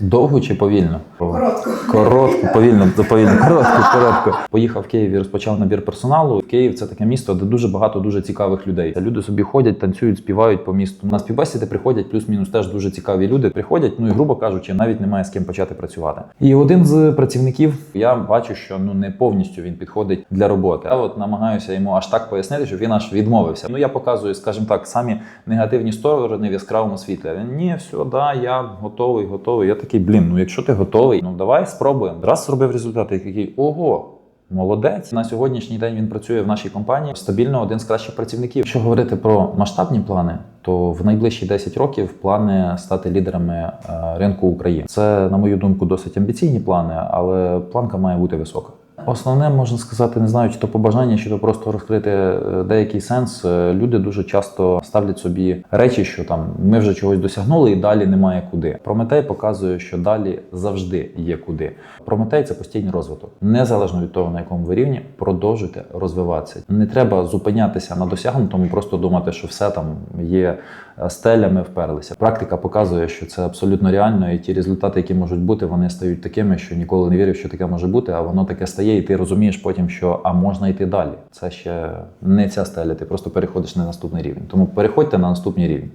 Довго чи повільно? Коротко. Коротко, повільно, повільно, коротко, коротко. Поїхав в Київ і розпочав набір персоналу. Київ це таке місто, де дуже багато дуже цікавих людей. Люди собі ходять, танцюють, співають по місту. На співбесіди приходять плюс-мінус теж дуже цікаві люди. Приходять, ну і грубо кажучи, навіть немає з ким почати працювати. І один з працівників я бачу, що ну не повністю він підходить для роботи. Я от намагаюся йому аж так пояснити, щоб він аж відмовився. Ну я показую, скажімо так, самі негативні сторони в яскравому світлі. Він ні, все, да, я готовий, готовий. Я такий, блін, ну якщо ти готовий, ну давай спробуємо. Раз зробив результати, я такий ого. Молодець на сьогоднішній день він працює в нашій компанії стабільно один з кращих працівників. Якщо говорити про масштабні плани, то в найближчі 10 років плани стати лідерами е, ринку України. Це, на мою думку, досить амбіційні плани, але планка має бути висока. Основне можна сказати, не знаю, чи то побажання, чи то просто розкрити е, деякий сенс. Е, Люди дуже часто ставлять собі речі, що там ми вже чогось досягнули, і далі немає куди. Прометей показує, що далі завжди є куди. Прометей це постійний розвиток, незалежно від того, на якому ви рівні, продовжуйте розвиватися. Не треба зупинятися на досягнутому, просто думати, що все там є е, стеля, ми вперлися. Практика показує, що це абсолютно реально, і ті результати, які можуть бути, вони стають такими, що ніколи не вірив, що таке може бути, а воно таке стає, і ти розумієш потім, що а можна йти далі. Це ще не ця стеля, ти просто переходиш на наступний рівень. Тому переходьте на наступний рівень.